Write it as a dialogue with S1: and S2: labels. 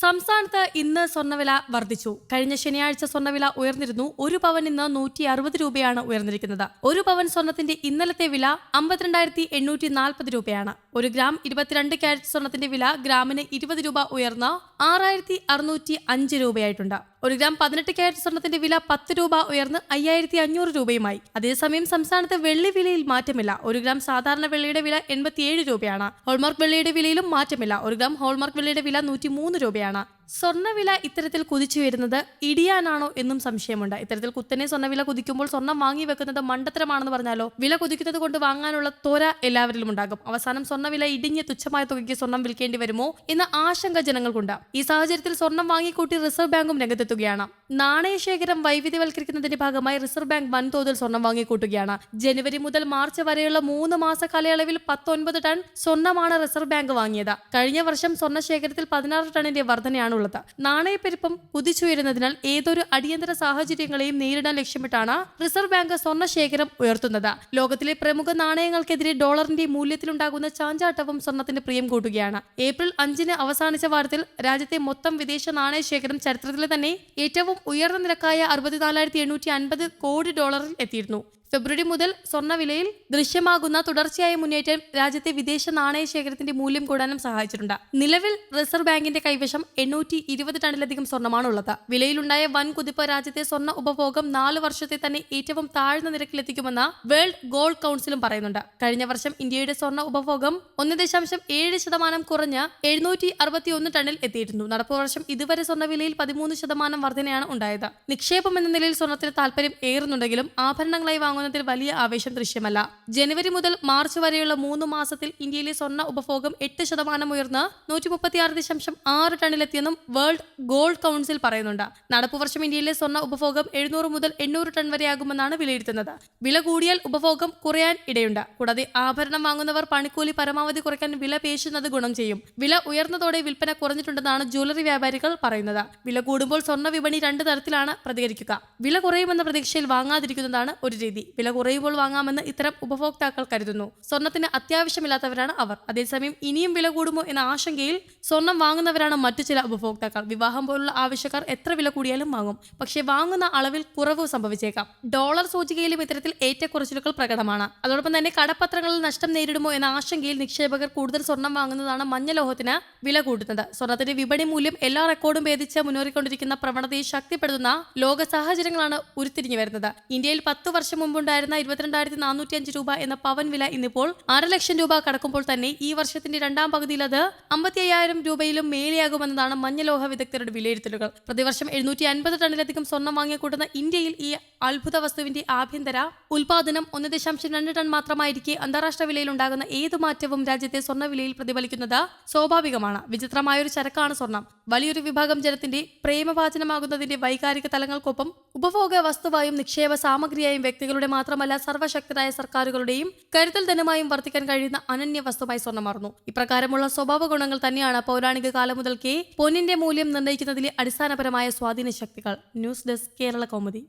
S1: സംസ്ഥാനത്ത് ഇന്ന് സ്വർണവില വർദ്ധിച്ചു. കഴിഞ്ഞ ശനിയാഴ്ച സ്വർണവില ഉയർന്നിരുന്നു. ഒരു പവൻ ഇന്ന് നൂറ്റി അറുപത് രൂപയാണ് ഉയർന്നിരിക്കുന്നത്. ഒരു പവൻ സ്വർണത്തിന്റെ ഇന്നലത്തെ വില അമ്പത്തിരണ്ടായിരത്തി എണ്ണൂറ്റി നാൽപ്പത് രൂപയാണ്. ഒരു ഗ്രാം ഇരുപത്തിരണ്ട് ക്യാരറ്റ് സ്വർണത്തിന്റെ വില ഗ്രാമിന് ഇരുപത് രൂപ ഉയർന്ന് ആറായിരത്തി അറുന്നൂറ്റി അഞ്ച് രൂപയായിട്ടുണ്ട്. ഒരു ഗ്രാം പതിനെട്ട് ക്യാരറ്റ് സ്വർണത്തിന്റെ വില പത്ത് രൂപ ഉയർന്ന് അയ്യായിരത്തി അഞ്ഞൂറ് രൂപയുമായി. അതേസമയം സംസ്ഥാനത്ത് വെള്ളി വിലയിൽ മാറ്റമില്ല. ഒരു ഗ്രാം സാധാരണ വെള്ളിയുടെ വില എൺപത്തിയേഴ് രൂപയാണ്. ഹോൾമാർക്ക് വെള്ളിയുടെ വിലയിലും മാറ്റമില്ല. ഒരു ഗ്രാം ഹോൾമാർക്ക് വെള്ളിയുടെ വില നൂറ്റി രൂപയാണ്. സ്വർണവില ഇത്തരത്തിൽ കുതിച്ചു വരുന്നത് ഇടിയാനാണോ എന്നും സംശയമുണ്ട്. ഇത്തരത്തിൽ കുത്തനെ സ്വർണവില കുതിക്കുമ്പോൾ സ്വർണം വാങ്ങി വെക്കുന്നത് മണ്ടത്തരമാണെന്ന് പറഞ്ഞാലോ? വില കുതിക്കുന്നത് കൊണ്ട് വാങ്ങാനുള്ള തോര എല്ലാവരിലും ഉണ്ടാകും. അവസാനം സ്വർണവില ഇടിഞ്ഞ് തുച്ഛമായ തുകയ്ക്ക് സ്വർണം വിൽക്കേണ്ടി വരുമോ? എന്ന ആശങ്ക ജനങ്ങൾക്കുണ്ട്. ഈ സാഹചര്യത്തിൽ സ്വർണം വാങ്ങിക്കൂട്ടി റിസർവ് ബാങ്കും രംഗത്തെത്തുകയാണ്. നാണയശേഖരം വൈവിധ്യവൽക്കരിക്കുന്നതിന്റെ ഭാഗമായി റിസർവ് ബാങ്ക് വൻതോതിൽ സ്വർണം വാങ്ങിക്കൂട്ടുകയാണ്. ജനുവരി മുതൽ മാർച്ച് വരെയുള്ള മൂന്ന് മാസ കാലയളവിൽ പത്തൊൻപത് ടൺ സ്വർണമാണ് റിസർവ് ബാങ്ക് വാങ്ങിയത്. കഴിഞ്ഞ വർഷം സ്വർണ ശേഖരത്തിൽ പതിനാറ് ടണ്ണിന്റെ വർധനയാണുള്ളത്. നാണയപ്പെരുപ്പം കുതിച്ചുയരുന്നതിനാൽ ഏതൊരു അടിയന്തര സാഹചര്യങ്ങളെയും നേരിടാൻ ലക്ഷ്യമിട്ടാണ് റിസർവ് ബാങ്ക് സ്വർണ ശേഖരം ഉയർത്തുന്നത്. ലോകത്തിലെ പ്രമുഖ നാണയങ്ങൾക്കെതിരെ ഡോളറിന്റെ മൂല്യത്തിലുണ്ടാകുന്ന ചാഞ്ചാട്ടവും സ്വർണത്തിന്റെ പ്രിയം കൂട്ടുകയാണ്. ഏപ്രിൽ അഞ്ചിന് അവസാനിച്ച വാരത്തിൽ രാജ്യത്തെ മൊത്തം വിദേശ നാണയശേഖരം ചരിത്രത്തിലെ തന്നെ ഏറ്റവും ഉയർന്ന നിരക്കായ അറുപത്തിനാലായിരത്തി എണ്ണൂറ്റി അൻപത് കോടി ഡോളറിൽ എത്തിയിരുന്നു. ഫെബ്രുവരി മുതൽ സ്വർണവിലയിൽ ദൃശ്യമാകുന്ന തുടർച്ചയായ മുന്നേറ്റം രാജ്യത്തെ വിദേശ നാണയ ശേഖരത്തിന്റെ മൂല്യം കൂടാനും സഹായിച്ചിട്ടുണ്ട്. നിലവിൽ റിസർവ് ബാങ്കിന്റെ കൈവശം എണ്ണൂറ്റി ഇരുപത് ടണ്ണിലധികം സ്വർണമാണുള്ളത്. വിലയിലുണ്ടായ വൻ കുതിപ്പ് രാജ്യത്തെ സ്വർണ ഉപഭോഗം നാല് വർഷത്തെ തന്നെ ഏറ്റവും താഴ്ന്ന നിരക്കിലെത്തിക്കുമെന്ന് വേൾഡ് ഗോൾഡ് കൗൺസിലും പറയുന്നുണ്ട്. കഴിഞ്ഞ വർഷം ഇന്ത്യയുടെ സ്വർണ ഉപഭോഗം ഒന്ന് ദശാംശം ഏഴ് ശതമാനം കുറഞ്ഞ് എഴുന്നൂറ്റി അറുപത്തി ഒന്ന് ടണ്ണിൽ എത്തിയിരുന്നു. നടപ്പു വർഷം ഇതുവരെ സ്വർണവിലയിൽ പതിമൂന്ന് ശതമാനം വർധനയാണ് ഉണ്ടായത്. നിക്ഷേപം എന്ന നിലയിൽ സ്വർണത്തിന് താല്പര്യം ഏറുന്നുണ്ടെങ്കിലും ആഭരണങ്ങളായി വാങ്ങുന്നതിൽ വലിയ ആവേശം ദൃശ്യമല്ല. ജനുവരി മുതൽ മാർച്ച് വരെയുള്ള മൂന്ന് മാസത്തിൽ ഇന്ത്യയിലെ സ്വർണ ഉപഭോഗം എട്ട് ശതമാനം ഉയർന്ന് നൂറ്റി മുപ്പത്തിയാറ് ദശാംശം ആറ് ടണ്ണിലെത്തിയെന്നും വേൾഡ് ഗോൾഡ് കൗൺസിൽ പറയുന്നുണ്ട്. നടപ്പു വർഷം ഇന്ത്യയിലെ സ്വർണ ഉപഭോഗം എഴുന്നൂറ് മുതൽ എണ്ണൂറ് ടൺ വരെയാകുമെന്നാണ് വിലയിരുത്തുന്നത്. വില കൂടിയാൽ ഉപഭോഗം കുറയാൻ ഇടയുണ്ട്. കൂടാതെ ആഭരണം വാങ്ങുന്നവർ പണിക്കൂലി പരമാവധി കുറയ്ക്കാൻ വില പേശുന്നത് ഗുണം ചെയ്യും. വില ഉയർന്നതോടെ വിൽപ്പന കുറഞ്ഞിട്ടുണ്ടെന്നാണ് ജ്വല്ലറി വ്യാപാരികൾ പറയുന്നത്. വില കൂടുമ്പോൾ സ്വർണ വിപണി രണ്ട് തരത്തിലാണ് പ്രതികരിക്കുക. വില കുറയുമെന്ന പ്രതീക്ഷയിൽ വാങ്ങാതിരിക്കുന്നതാണ് ഒരു രീതി. വില കുറയുമ്പോൾ വാങ്ങാമെന്ന് ഇത്തരം ഉപഭോക്താക്കൾ കരുതുന്നു. സ്വർണത്തിന് അത്യാവശ്യമില്ലാത്തവരാണ് അവർ. അതേസമയം ഇനിയും വില കൂടുമോ എന്ന ആശങ്കയിൽ സ്വർണം വാങ്ങുന്നവരാണ് മറ്റു ചില ഉപഭോക്താക്കൾ. വിവാഹം പോലുള്ള ആവശ്യക്കാർ എത്ര വില കൂടിയാലും വാങ്ങും. പക്ഷേ വാങ്ങുന്ന അളവിൽ കുറവ് സംഭവിച്ചേക്കാം. ഡോളർ സൂചികയിലും ഇത്തരത്തിൽ ഏറ്റക്കുറച്ചിലുകൾ പ്രകടമാണ്. അതോടൊപ്പം തന്നെ കടപ്പത്രങ്ങളിൽ നഷ്ടം നേരിടുമോ എന്ന ആശങ്കയിൽ നിക്ഷേപകർ കൂടുതൽ സ്വർണം വാങ്ങുന്നതാണ് മഞ്ഞലോഹത്തിന് വില കൂട്ടുന്നത്. സ്വർണത്തിന്റെ വിപണി മൂല്യം എല്ലാ റെക്കോർഡും ഭേദിച്ച് മുന്നേറിക്കൊണ്ടിരിക്കുന്ന പ്രവണതയെ ശക്തിപ്പെടുത്തുന്ന ലോക സാഹചര്യങ്ങളാണ് ഉരുത്തിരിഞ്ഞു വരുന്നത്. ഇന്ത്യയിൽ പത്തു വർഷം മുമ്പുണ്ടായിരുന്ന ഇരുപത്തിരണ്ടായിരത്തി നാനൂറ്റി അഞ്ച് രൂപ എന്ന പവൻ വില ഇന്നിപ്പോൾ അര ലക്ഷം രൂപ കടക്കുമ്പോൾ തന്നെ ഈ വർഷത്തിന്റെ രണ്ടാം പകുതിയിൽ അത് അമ്പത്തി അയ്യായിരം രൂപയിലും മേലെയാകുമെന്നതാണ് മഞ്ഞലോഹ വിദഗ്ധരുടെ വിലയിരുത്തലുകൾ. പ്രതിവർഷം എഴുന്നൂറ്റി അൻപത് ടണ്ണിലധികം സ്വർണം വാങ്ങിക്കൂട്ടുന്ന ഇന്ത്യയിൽ ഈ അത്ഭുത വസ്തുവിന്റെ ആഭ്യന്തര ഉൽപാദനം ഒന്ന് ദശാംശം രണ്ട് ടൺ മാത്രമായിരിക്കെ അന്താരാഷ്ട്ര വിലയിൽ ഉണ്ടാകുന്ന ഏതു മാറ്റവും രാജ്യത്തെ സ്വർണ വിലയിൽ പ്രതിഫലിക്കുന്നത് സ്വാഭാവികമാണ്. വിചിത്രമായൊരു ചരക്കാണ് സ്വർണം. വലിയൊരു വിഭാഗം ജനത്തിന്റെ പ്രേമവാചനമാകുന്നതിന്റെ വൈകാരിക തലങ്ങൾക്കൊപ്പം ഉപഭോഗ വസ്തുവായും നിക്ഷേപ സാമഗ്രിയായും വ്യക്തികളുടെ മാത്രമല്ല സർവശക്തരായ സർക്കാരുകളുടെയും കരുതൽ ധനമായും വർത്തിക്കാൻ കഴിയുന്ന അനന്യ വസ്തുവായി സ്വർണം മാറുന്നു ഇപ്രകാരമുള്ള സ്വഭാവ ഗുണങ്ങൾ തന്നെയാണ് പൗരാണിക കാലം മുതൽക്കേ പൊന്നിന്റെ മൂല്യം നിർണയിക്കുന്നതിലെ അടിസ്ഥാനപരമായ സ്വാധീന ശക്തികൾ. News desk Kerala Kaumudi.